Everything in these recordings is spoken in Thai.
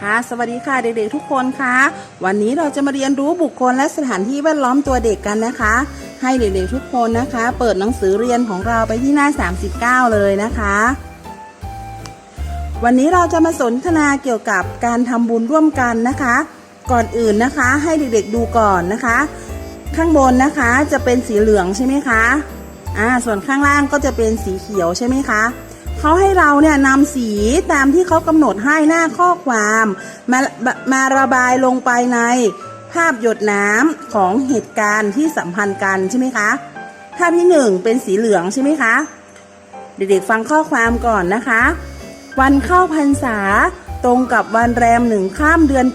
ค่ะ สวัสดีค่ะเด็กๆทุกคนค่ะ วันนี้เราจะมาเรียนรู้บุคคลและสถานที่แวดล้อมตัวเด็กกันนะคะ ให้เด็กๆทุกคนนะคะ เปิดหนังสือเรียนของเราไปที่หน้า 39 เลยนะคะ วันนี้เราจะมาสนทนาเกี่ยวกับการทำบุญร่วมกันนะคะ ก่อนอื่นนะคะให้เด็กๆดูก่อนนะคะ ข้างบนนะคะจะเป็นสีเหลืองใช่ไหมคะอ่าส่วนข้างล่างก็จะเป็นสีเขียวใช่ไหมคะ เขาให้เราเนี่ยนำสีตามที่เขากำหนดให้หน้าข้อความมามาระบายลงไปในภาพหยดน้ำของเหตุการณ์ที่สัมพันธ์กันใช่ไหมคะ ภาพที่หนึ่งเป็นสีเหลืองใช่ไหมคะ เด็กๆฟังข้อความก่อนนะคะ วันเข้าพรรษาตรงกับวันแรมหนึ่งข้ามเดือน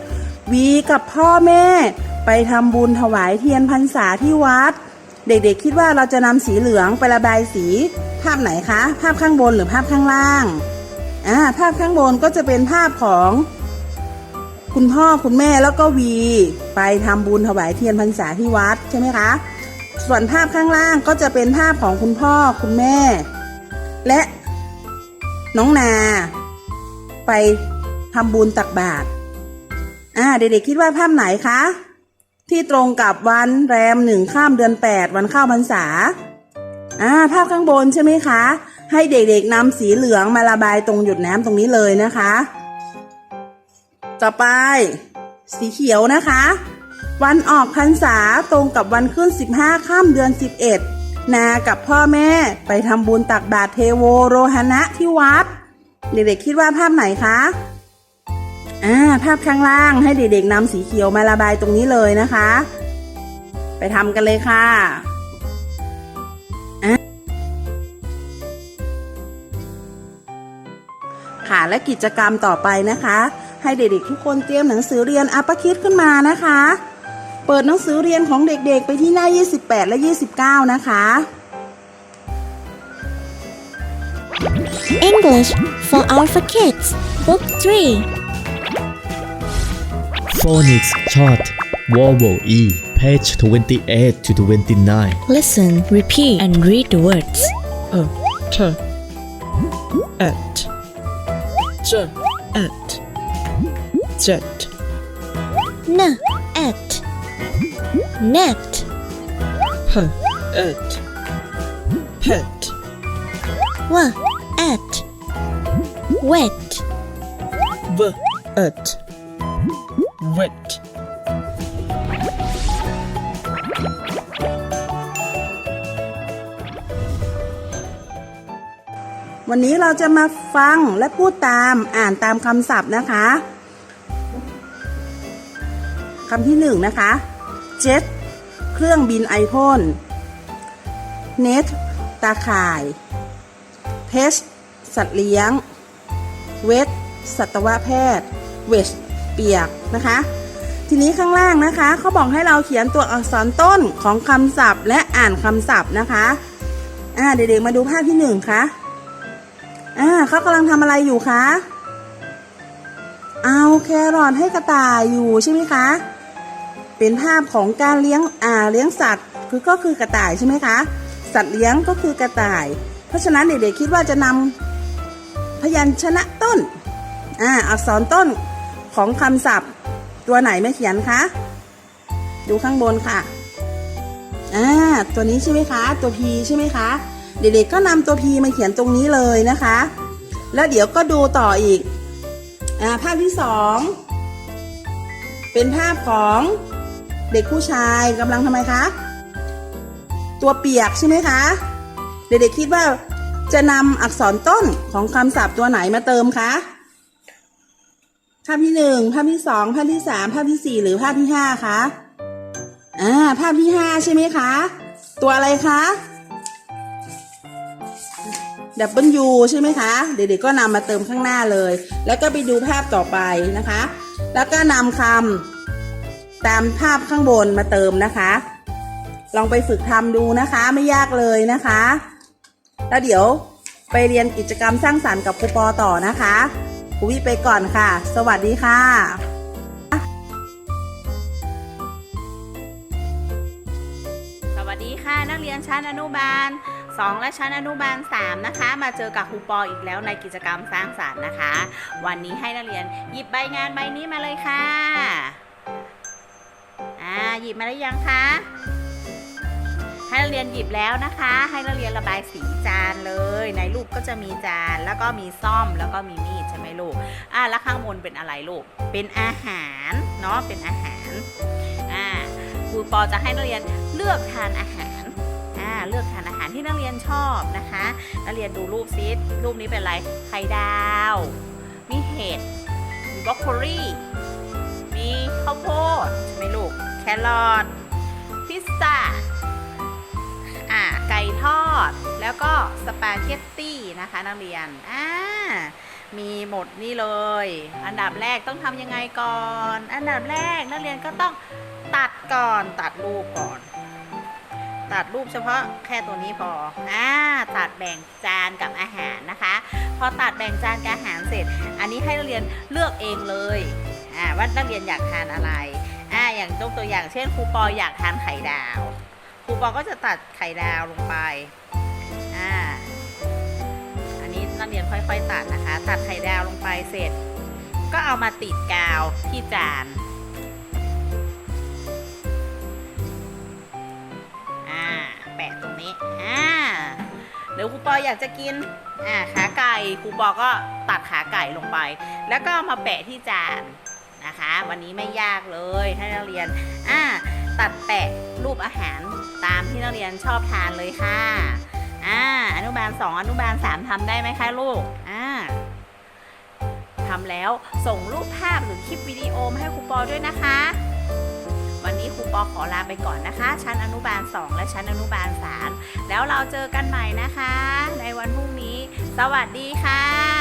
8 วีกับพ่อแม่ ไปทำบุญถวายเทียนพรรษาที่วัด เด็กๆคิดว่าเราจะนำสีเหลืองไประบายสี ภาพไหนคะ ภาพข้างบนหรือภาพข้างล่างอ่าภาพข้างบนก็จะเป็นภาพของ คุณพ่อคุณแม่แล้วก็วี ไปทำบุญถวายเทียนพรรษาที่วัดใช่ไหมคะ ส่วนภาพข้างล่างก็จะเป็นภาพของคุณพ่อคุณแม่ และน้องนา ไปทำบุญตักบาตรอ่าเด็กๆคิดว่าภาพไหนคะ ที่ตรงกับวันแรมหนึ่งข้ามเดือนแปดวันเข้าพรรษา อ่าภาพข้างบนใช่ไหมคะ ให้เด็กๆนำสีเหลืองมาระบายตรงหยดน้ำตรงนี้เลยนะคะ ต่อไป สีเขียวนะคะ วันออกพรรษาตรงกับวันขึ้น 15ข้ามเดือน 11 นากับพ่อแม่ไปทำบุญตักบาตรเทโวโรหณะที่วัด เด็กๆคิดว่าภาพไหนคะอ่าภาพข้างล่างให้เด็กๆนำสีเขียวมาระบายตรงนี้เลยนะคะ ไปทำกันเลยค่ะอะ และกิจกรรมต่อไปนะคะ ให้เด็กๆทุกคนเตรียมหนังสือเรียนอัปคิดขึ้นมานะคะ เปิดหนังสือเรียนของเด็กๆ ไปที่หน้า 28 และ 29 นะคะ English for Alpha Kids Book 3 Phonics Chart Vowel E Page 28 to 29 Listen, repeat, and read the words. a t at j at jet N. At net. P at pet W. At wet. V at wet วันนี้เราจะมาฟังและพูดตามอ่านตามคำศัพท์นะคะคำที่หนึ่งนะคะ jet เครื่องบินไอพ่น net ตตาข่าย pet สัตว์เลี้ยง vet สัตวแพทย์ wet เปียกนะคะ ทีนี้ข้างล่างนะคะเขาบอกให้เราเขียนตัวอักษรต้นของคำศัพท์ และอ่านคำศัพท์นะคะ อ่าเด็กๆมาดูภาพที่หนึ่งค่ะ อ่าเขากำลังทำอะไรอยู่คะ เอาแครอทให้กระต่ายอยู่ใช่ไหมคะ เป็นภาพของการเลี้ยงอ่าเลี้ยงสัตว์ คือก็คือกระต่ายใช่ไหมคะ สัตว์เลี้ยงก็คือกระต่าย เพราะฉะนั้นเด็กๆคิดว่าจะนำพยัญชนะต้นอ่าอักษรต้นของคำศัพท์ ตัวไหนไม่เขียนคะ ดูข้างบนค่ะอ่าตัวนี้ใช่ไหมคะ ตัว P ใช่ไหมคะ เด็กๆก็นำตัว P มาเขียนตรงนี้เลยนะคะ แล้วเดี๋ยวก็ดูต่ออีกอ่าภาพที่สองเป็นภาพของเด็กผู้ชายกำลังทำไมคะ ตัวเปียกใช่ไหมคะ เด็กๆคิดว่าจะนำอักษรต้นของคำศัพท์ตัวไหนมาเติมคะภาพที่หนึ่งภาพที่สองภาพที่สามภาพที่สี่หรือภาพที่ห้าคะอ่าภาพที่ห้าใช่ไหมคะ ตัวอะไรคะ ดับเบิลยูใช่ไหมคะ เด็กๆก็นำมาเติมข้างหน้าเลย แล้วก็ไปดูภาพต่อไปนะคะ แล้วก็นำคำตามภาพข้างบนมาเติมนะคะ ลองไปฝึกทำดูนะคะไม่ยากเลยนะคะ แล้วเดี๋ยวไปเรียนกิจกรรมสร้างสรรค์กับครูปอต่อนะคะครูวิไปก่อนค่ะ สวัสดีค่ะสวัสดีค่ะนักเรียนชั้นอนุบาล 2 และชั้นอนุบาล 3 นะคะ มาเจอกับครูปออีกแล้วในกิจกรรมสร้างสารรค์นะคะ วันนี้ให้นักเรียนหยิบใบงานใบนี้มาเลยค่ะอ่าหยิบมาได้ยังคะให้นักเรียนหยิบแล้วนะคะ ให้นักเรียนระบายสีจานเลย ในรูปก็จะมีจานแล้วก็มีซ่อมแล้วก็มีมีดใช่ไหมลูกอ่าแล้วข้างบนเป็นอะไรลูกเป็นอาหารเนาะเป็นอาหารอ่าครูปอจะให้นักเรียนเลือกทานอาหาร เลือกทานอาหารที่นักเรียนชอบนะคะ นักเรียนดูรูปซิรูปนี้เป็นอะไรไข่ดาว มีเห็ด มีบรอกโคลีมีข้าวโพดใช่ไหมลูก แครอท พิซซ่า อ่า ไก่ทอด แล้วก็สปาเกตตี้นะคะนักเรียน อ่า มีหมดนี่เลย อันดับแรกต้องทำยังไงก่อน อันดับแรกนักเรียนก็ต้องตัดก่อน ตัดรูปก่อน ตัดรูปเฉพาะแค่ตัวนี้พออ่าตัดแบ่งจานกับอาหารนะคะ พอตัดแบ่งจานกับอาหารเสร็จ อันนี้ให้นักเรียนเลือกเองเลยอ่าว่านักเรียนอยากทานอะไรอ่าอย่างยกตัวอย่างเช่นครูปออยากทานไข่ดาวครูปอก็จะตัดไข่ดาวลงไปอ่าอันนี้นักเรียนค่อย ๆ ตัดนะคะ ตัดไข่ดาวลงไปเสร็จ ก็เอามาติดกาวที่จาน หรือครูปออยากจะกินอ่าขาไก่ครูปอก็ตัดขาไก่ลงไป แล้วก็มาแปะที่จานนะคะ วันนี้ไม่ยากเลยให้นักเรียนอ่าตัดแปะรูปอาหารตามที่นักเรียนชอบทานเลยค่ะอ่าอนุบาล 2 อนุบาล 3ทำได้ไหมคะลูกอ่าทำแล้วส่งรูปภาพหรือคลิปวิดีโอมาให้ครูปอด้วยนะคะ วันนี้ครูปอขอลาไปก่อนนะคะ ชั้นอนุบาล 2 และชั้นอนุบาล 3 แล้วเราเจอกันใหม่นะคะ ในวันพรุ่งนี้ สวัสดีค่ะ